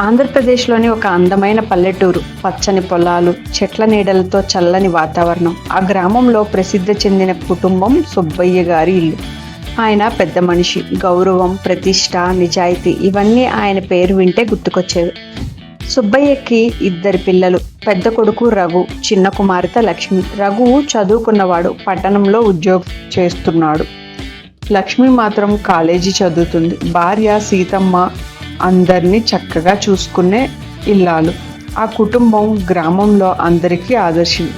ఆంధ్రప్రదేశ్లోని ఒక అందమైన పల్లెటూరు. పచ్చని పొలాలు చెట్ల నీడలతో చల్లని వాతావరణం. ఆ గ్రామంలో ప్రసిద్ధి చెందిన కుటుంబం సుబ్బయ్య గారి ఇల్లు. ఆయన పెద్ద మనిషి. గౌరవం ప్రతిష్ట నిజాయితీ ఇవన్నీ ఆయన పేరు వింటే గుర్తుకొచ్చేవి. సుబ్బయ్యకి ఇద్దరు పిల్లలు. పెద్ద కొడుకు రఘు చిన్న కుమార్తె లక్ష్మి. రఘు చదువుకున్నవాడు. పట్టణంలో ఉద్యోగం చేస్తున్నాడు. లక్ష్మి మాత్రం కాలేజీ చదువుతుంది. భార్య సీతమ్మ అందరినీ చక్కగా చూసుకునే ఇల్లాలు. ఆ కుటుంబం గ్రామంలో అందరికీ ఆదర్శం.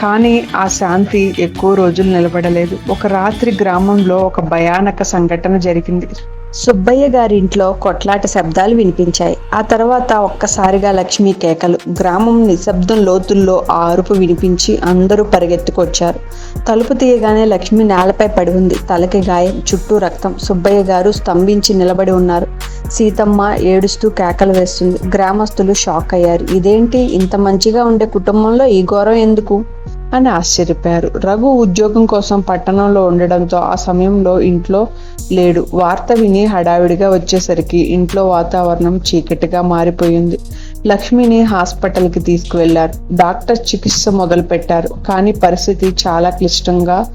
కానీ ఆ శాంతి ఎక్కువ రోజులు నిలబడలేదు. ఒక రాత్రి గ్రామంలో ఒక భయానక సంఘటన జరిగింది. సుబ్బయ్య గారి ఇంట్లో కొట్లాట శబ్దాలు వినిపించాయి. ఆ తర్వాత ఒక్కసారిగా లక్ష్మి కేకలు గ్రామం నిశ్శబ్దం లోతుల్లో ఆ అరుపు వినిపించి అందరూ పరిగెత్తుకొచ్చారు. తలుపు తీయగానే లక్ష్మి నేలపై పడి ఉంది. తలకి గాయం చుట్టూ రక్తం. సుబ్బయ్య గారు స్తంభించి నిలబడి ఉన్నారు. సీతమ్మ ఏడుస్తూ కేకలు వేస్తుంది. గ్రామస్తులు షాక్ అయ్యారు. ఇదేంటి? ఇంత మంచిగా ఉండే కుటుంబంలో ఈ ఘోరం ఎందుకు? అని ఆశ్చర్యపోయారు. రఘు ఉద్యోగం కోసం పట్టణంలో ఉండడంతో ఆ సమయంలో ఇంట్లో లేడు. వార్త విని హడావిడిగా వచ్చేసరికి ఇంట్లో వాతావరణం చీకటిగా మారిపోయింది. లక్ష్మిని హాస్పిటల్కి తీసుకువెళ్ళారు డాక్టర్ చికిత్స మొదలు పెట్టారు కానీ పరిస్థితి చాలా క్లిష్టంగా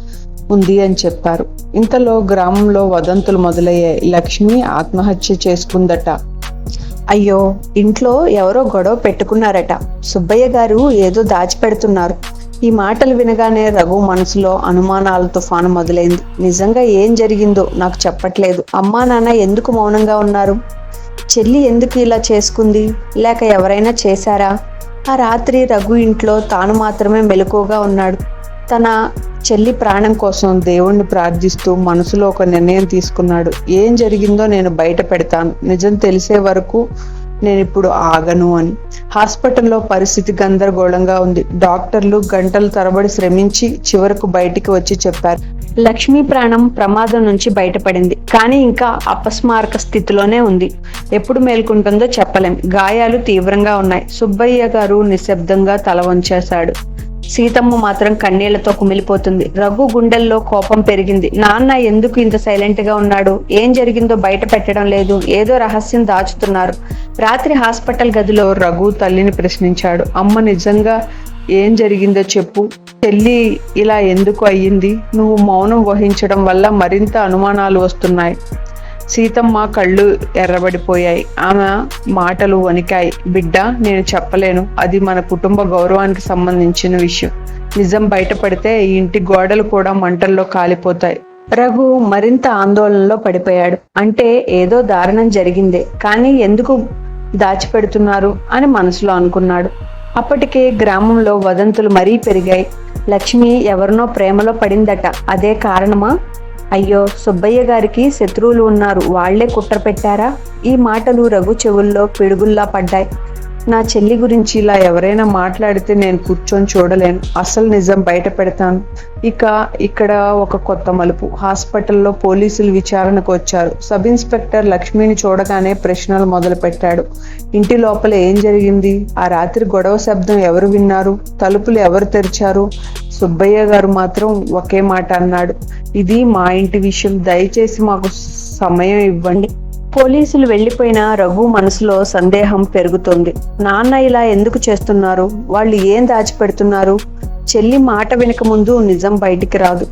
ఉంది అని చెప్పారు. ఇంతలో గ్రామంలో వదంతులు మొదలయ్యాయి. లక్ష్మి ఆత్మహత్య చేసుకుందట. అయ్యో ఇంట్లో ఎవరో గొడవ పెట్టుకున్నారట. సుబ్బయ్య గారు ఏదో దాచిపెడుతున్నారు. ఈ మాటలు వినగానే రఘు మనసులో అనుమానాల తుఫాను మొదలైంది. నిజంగా ఏం జరిగిందో నాకు చెప్పట్లేదు. అమ్మా నాన్న ఎందుకు మౌనంగా ఉన్నారు? చెల్లి ఎందుకు ఇలా చేసుకుంది? లేక ఎవరైనా చేశారా? ఆ రాత్రి రఘు ఇంట్లో తాను మాత్రమే మెలకువగా ఉన్నాడు. తన చెల్లి ప్రాణం కోసం దేవుణ్ణి ప్రార్థిస్తూ మనసులో ఒక నిర్ణయం తీసుకున్నాడు. ఏం జరిగిందో నేను బయట పెడతాను. నిజం తెలిసే వరకు నేను ఇప్పుడు ఆగను అని. హాస్పిటల్లో పరిస్థితి గందరగోళంగా ఉంది. డాక్టర్లు గంటలు తరబడి శ్రమించి చివరకు బయటికి వచ్చి చెప్పారు. లక్ష్మీ ప్రాణం ప్రమాదం నుంచి బయటపడింది. కానీ ఇంకా అపస్మారక స్థితిలోనే ఉంది. ఎప్పుడు మేల్కొంటుందో చెప్పలేం. గాయాలు తీవ్రంగా ఉన్నాయి. సుబ్బయ్య గారు నిశ్శబ్దంగా తల వంచేశాడు. సీతమ్మ మాత్రం కన్నీళ్ళతో కుమిలిపోతుంది. రఘు గుండెల్లో కోపం పెరిగింది. నాన్న ఎందుకు ఇంత సైలెంట్గా ఉన్నాడు? ఏం జరిగిందో బయట పెట్టడం లేదు. ఏదో రహస్యం దాచుతున్నారు. రాత్రి హాస్పిటల్ గదిలో రఘు తల్లిని ప్రశ్నించాడు. అమ్మ నిజంగా ఏం జరిగిందో చెప్పు. చెల్లి ఇలా ఎందుకు అయ్యింది? నువ్వు మౌనం వహించడం వల్ల మరింత అనుమానాలు వస్తున్నాయి. సీతమ్మ కళ్ళు ఎర్రబడిపోయాయి. ఆమె మాటలు వణికాయి. బిడ్డ నేను చెప్పలేను. అది మన కుటుంబ గౌరవానికి సంబంధించిన విషయం. నిజం బయటపడితే ఈ ఇంటి గోడలు కూడా మంటల్లో కాలిపోతాయి. రఘు మరింత ఆందోళనలో పడిపోయాడు. అంటే ఏదో దారుణం జరిగిందే. కానీ ఎందుకు దాచిపెడుతున్నారు అని మనసులో అనుకున్నాడు. అప్పటికే గ్రామంలో వదంతులు మరీ పెరిగాయి. లక్ష్మి ఎవరినో ప్రేమలో పడిందట. అదే కారణమా? అయ్యో సుబ్బయ్య గారికి శత్రువులు ఉన్నారు. వాళ్ళే కుట్ర పెట్టారా? ఈ మాటలు రఘు చెవుల్లో పిడుగుల్లా పడ్డాయి. నా చెల్లి గురించి ఇలా ఎవరైనా మాట్లాడితే నేను కూర్చొని చూడలేను. అసలు నిజం బయట పెడతాను. ఇక ఇక్కడ ఒక కొత్త మలుపు. హాస్పిటల్లో పోలీసులు విచారణకు వచ్చారు. సబ్ ఇన్స్పెక్టర్ లక్ష్మిని చూడగానే ప్రశ్నలు మొదలుపెట్టాడు. ఇంటి లోపల ఏం జరిగింది? ఆ రాత్రి గొడవ శబ్దం ఎవరు విన్నారు? తలుపులు ఎవరు తెరిచారు? సుబ్బయ్య గారు మాత్రం ఒకే మాట అన్నాడు. ఇది మా ఇంటి విషయం. దయచేసి మాకు సమయం ఇవ్వండి. పోలీసులు వెళ్ళిపోయిన రఘు మనసులో సందేహం పెరుగుతుంది. నాన్న ఇలా ఎందుకు చేస్తున్నారు? వాళ్ళు ఏం దాచిపెడుతున్నారు? చెల్లి మాట వినక ముందు నిజం బయటికి రాదు.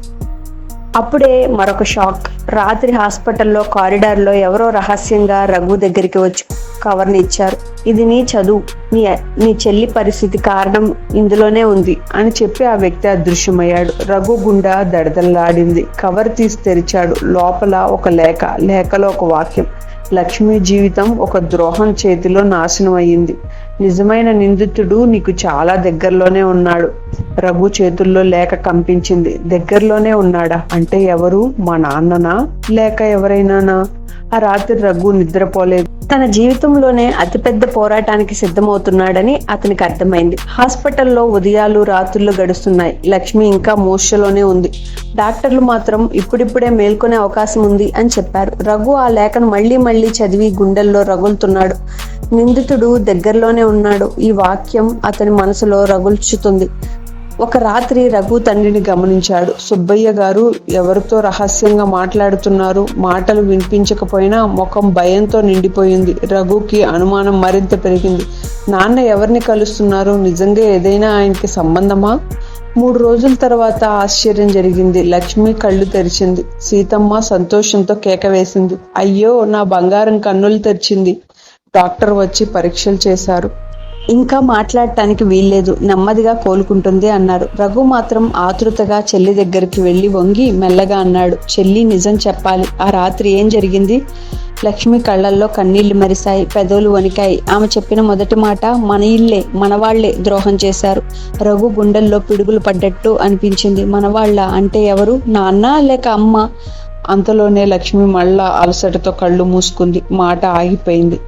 అప్పుడే మరొక షాక్. రాత్రి హాస్పిటల్లో కారిడార్లో ఎవరో రహస్యంగా రఘు దగ్గరికి వచ్చి కవర్ని ఇచ్చారు. ఇది నీ చదువు. నీ నీ చెల్లి పరిస్థితి కారణం ఇందులోనే ఉంది అని చెప్పి ఆ వ్యక్తి అదృశ్యమయ్యాడు. రఘు గుండా దడదలాడింది కవర్ తీసి తెరిచాడు. లోపల ఒక లేఖ లేఖలో ఒక వాక్యం. లక్ష్మి జీవితం ఒక ద్రోహం చేతిలో నాశనం అయ్యింది. నిజమైన నిందితుడు నీకు చాలా దగ్గరలోనే ఉన్నాడు. రఘు చేతుల్లో లేక కంపించింది. దగ్గరలోనే ఉన్నాడా? అంటే ఎవరు? మా నాన్ననా? లేక ఎవరైనానా? ఆ రాత్రి రఘు నిద్రపోలేదు. తన జీవితంలోనే అతిపెద్ద పోరాటానికి సిద్ధమవుతున్నాడని అతనికి అర్థమైంది. హాస్పిటల్లో ఉదయాలు రాత్రులు గడుస్తున్నాయి. లక్ష్మి ఇంకా మూర్ఛలోనే ఉంది. డాక్టర్లు మాత్రం ఇప్పుడిప్పుడే మేల్కొనే అవకాశం ఉంది అని చెప్పారు. రఘు ఆ లేఖను మళ్ళీ మళ్ళీ చదివి గుండెల్లో రగులుతున్నాడు. నిందితుడు దగ్గరలోనే ఉన్నాడు. ఈ వాక్యం అతని మనసులో రగుల్చుతుంది. ఒక రాత్రి రఘు తండ్రిని గమనించాడు. సుబ్బయ్య గారు ఎవరితో రహస్యంగా మాట్లాడుతున్నారు? మాటలు వినిపించకపోయినా ముఖం భయంతో నిండిపోయింది. రఘుకి అనుమానం మరింత పెరిగింది. నాన్న ఎవరిని కలుస్తున్నారు? నిజంగా ఏదైనా ఆయనకి సంబంధమా? మూడు రోజుల తర్వాత ఆశ్చర్యం జరిగింది. లక్ష్మి కళ్ళు తెరిచింది. సీతమ్మ సంతోషంతో కేక వేసింది. అయ్యో నా బంగారం కన్నులు తెరిచింది. డాక్టర్ వచ్చి పరీక్షలు చేశారు. ఇంకా మాట్లాడటానికి వీల్లేదు. నెమ్మదిగా కోలుకుంటుంది అన్నారు రఘు మాత్రం ఆతృతగా చెల్లి దగ్గరికి వెళ్ళి వంగి మెల్లగా అన్నాడు. చెల్లి నిజం చెప్పాలి. ఆ రాత్రి ఏం జరిగింది? లక్ష్మి కళ్ళల్లో కన్నీళ్ళు మెరిశాయి. పెదవులు వణికాయి. ఆమె చెప్పిన మొదటి మాట మన ఇల్లే మనవాళ్ళే ద్రోహం చేశారు. రఘు గుండెల్లో పిడుగులు పడ్డట్టు అనిపించింది. మనవాళ్ళ అంటే ఎవరు? నాన్న లేక అమ్మ? అంతలోనే లక్ష్మి మళ్ళా అలసటతో కళ్ళు మూసుకుంది. మాట ఆగిపోయింది.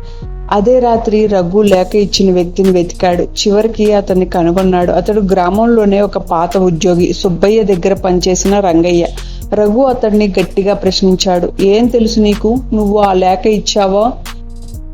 అదే రాత్రి రఘు లేఖ ఇచ్చిన వ్యక్తిని వెతికాడు. చివరికి అతన్ని కనుగొన్నాడు. అతడు గ్రామంలోనే ఒక పాత ఉద్యోగి సుబ్బయ్య దగ్గర పనిచేసిన రంగయ్య. రఘు అతన్ని గట్టిగా ప్రశ్నించాడు. ఏం తెలుసు నీకు? నువ్వు ఆ లేఖ ఇచ్చావో?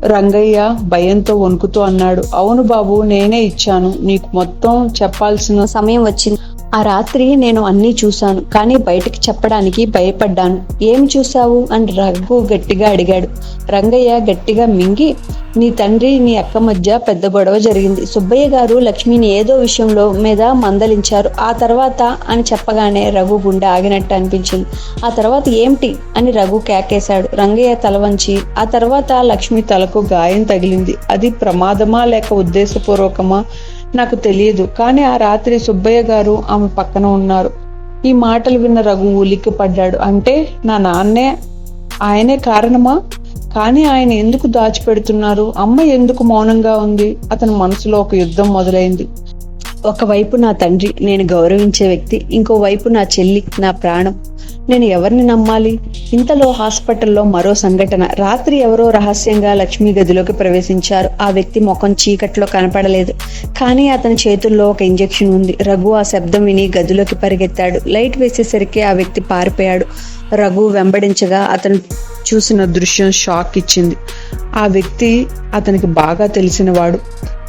రంగయ్య భయంతో వణుకుతూ అన్నాడు. అవును బాబు నేనే ఇచ్చాను. నీకు మొత్తం చెప్పాల్సిన సమయం వచ్చింది. ఆ రాత్రి నేను అన్నీ చూశాను కానీ బయటకు చెప్పడానికి భయపడ్డాను. ఏం చూశావు? అని రఘు గట్టిగా అడిగాడు. రంగయ్య గట్టిగా మింగి నీ తండ్రి నీ అక్క మధ్య పెద్ద గొడవ జరిగింది. సుబ్బయ్య గారు లక్ష్మిని ఏదో విషయంలో మీద మందలించారు. ఆ తర్వాత అని చెప్పగానే రఘు గుండె ఆగినట్టు అనిపించింది. ఆ తర్వాత ఏమిటి అని రఘు కేకేశాడు. రంగయ్య తల వంచి ఆ తర్వాత లక్ష్మి తలకు గాయం తగిలింది. అది ప్రమాదమా లేక ఉద్దేశపూర్వకమా? నాకు తెలియదు. కానీ ఆ రాత్రి సుబ్బయ్య గారు ఆమె పక్కన ఉన్నారు. ఈ మాటలు విన్న రఘు ఉలిక్కి పడ్డాడు అంటే నా నాన్నే ఆయనే కారణమా? కానీ ఆయన ఎందుకు దాచిపెడుతున్నారు? అమ్మ ఎందుకు మౌనంగా ఉంది? అతని మనసులో ఒక యుద్ధం మొదలైంది. ఒకవైపు నా తండ్రి నేను గౌరవించే వ్యక్తి ఇంకోవైపు నా చెల్లి నా ప్రాణం. నేను ఎవరిని నమ్మాలి? ఇంతలో హాస్పిటల్లో మరో సంఘటన. రాత్రి ఎవరో రహస్యంగా లక్ష్మి గదిలోకి ప్రవేశించారు. ఆ వ్యక్తి ముఖం చీకట్లో కనపడలేదు. కానీ అతని చేతుల్లో ఒక ఇంజెక్షన్ ఉంది. రఘు ఆ శబ్దం విని గదిలోకి పరిగెత్తాడు. లైట్ వేసేసరికి ఆ వ్యక్తి పారిపోయాడు. రఘు వెంబడించగా అతను చూసిన దృశ్యం షాక్ ఇచ్చింది. ఆ వ్యక్తి అతనికి బాగా తెలిసినవాడు.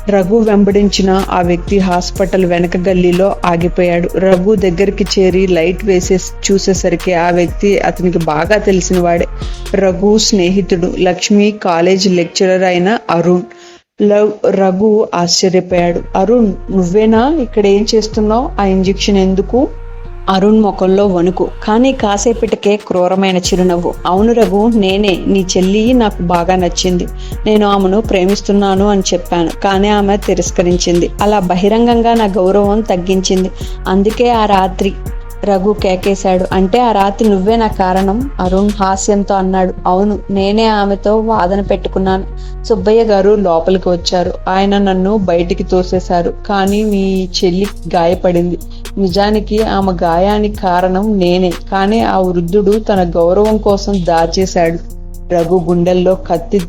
రఘు వెంబడించిన ఆ వ్యక్తి హాస్పిటల్ వెనక గల్లీలో ఆగిపోయాడు. రఘు దగ్గరికి చేరి లైట్ వేసే చూసేసరికి ఆ వ్యక్తి అతనికి బాగా తెలిసిన వాడే రఘు స్నేహితుడు లక్ష్మి కాలేజ్ లెక్చరర్ అయిన అరుణ్. లవ్ రఘు ఆశ్చర్యపోయాడు. అరుణ్ నువ్వేనా? ఇక్కడ ఏం చేస్తున్నావు? ఆ ఇంజెక్షన్ ఎందుకు? అరుణ్ ముఖంలో వణుకు. కానీ కాసేపటికే క్రూరమైన చిరునవ్వు. అవును రఘు నేనే. నీ చెల్లి నాకు బాగా నచ్చింది. నేను ఆమెను ప్రేమిస్తున్నాను అని చెప్పాను. కానీ ఆమె తిరస్కరించింది. అలా బహిరంగంగా నా గౌరవం తగ్గించింది. అందుకే ఆ రాత్రి రఘు కేకేశాడు. అంటే ఆ రాత్రి నువ్వే నా కారణం అరుణ్ హాస్యంతో అన్నాడు. అవును నేనే ఆమెతో వాదన పెట్టుకున్నాను. సుబ్బయ్య గారు లోపలికి వచ్చారు. ఆయన నన్ను బయటికి తోసేశారు. కానీ మీ చెల్లి గాయపడింది. నిజానికి ఆమె గాయానికి కారణం నేనే. కానీ ఆ వృద్ధుడు తన గౌరవం కోసం దాచేశాడు. రఘు గుండెల్లో కత్తి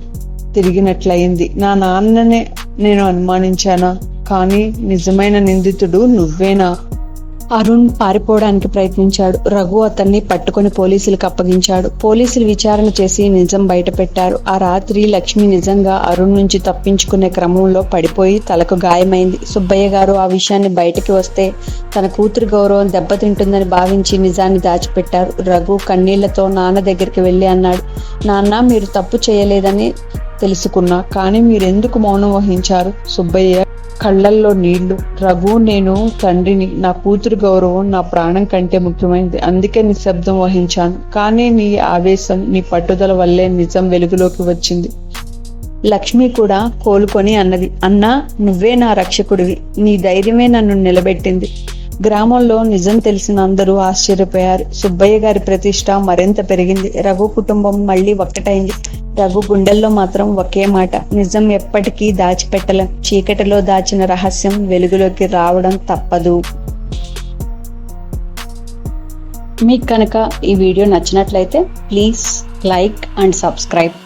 తిరిగినట్లయింది. నా నాన్ననే నేను అనుమానించానా? కానీ నిజమైన నిందితుడు నువ్వేనా? అరుణ్ పారిపోవడానికి ప్రయత్నించాడు. రఘు అతన్ని పట్టుకుని పోలీసులకు అప్పగించాడు. పోలీసులు విచారణ చేసి నిజం బయటపెట్టారు. ఆ రాత్రి లక్ష్మి నిజంగా అరుణ్ నుంచి తప్పించుకునే క్రమంలో పడిపోయి తలకు గాయమైంది. సుబ్బయ్య గారు ఆ విషయాన్ని బయటకి వస్తే తన కూతురు గౌరవం దెబ్బతింటుందని భావించి నిజాన్ని దాచిపెట్టారు. రఘు కన్నీళ్ళతో నాన్న దగ్గరికి వెళ్ళి అన్నాడు నాన్న మీరు తప్పు చేయలేదని తెలుసుకున్నా. కానీ మీరెందుకు మౌనం వహించారు? సుబ్బయ్య కళ్ళల్లో నీళ్ళు. రఘు నేను తండ్రిని. నా కూతురు గౌరవం నా ప్రాణం కంటే ముఖ్యమైనది. అందుకే నిశ్శబ్దం వహించాను. కానీ నీ ఆవేశం నీ పట్టుదల వల్లే నిజం వెలుగులోకి వచ్చింది. లక్ష్మి కూడా కోలుకొని అన్నది. అన్నా నువ్వే నా రక్షకుడివి. నీ ధైర్యమే నన్ను నిలబెట్టింది. గ్రామంలో నిజం తెలిసిన అందరూ ఆశ్చర్యపోయారు. సుబ్బయ్య గారి ప్రతిష్ట మరింత పెరిగింది. రఘు కుటుంబం మళ్ళీ ఒక్కటైంది. రఘు గుండెల్లో మాత్రం ఒకే మాట. నిజం ఎప్పటికీ దాచిపెట్టలేం. చీకటిలో దాచిన రహస్యం వెలుగులోకి రావడం తప్పదు. మీకు కనుక ఈ వీడియో నచ్చినట్లయితే ప్లీజ్ లైక్ అండ్ సబ్స్క్రైబ్.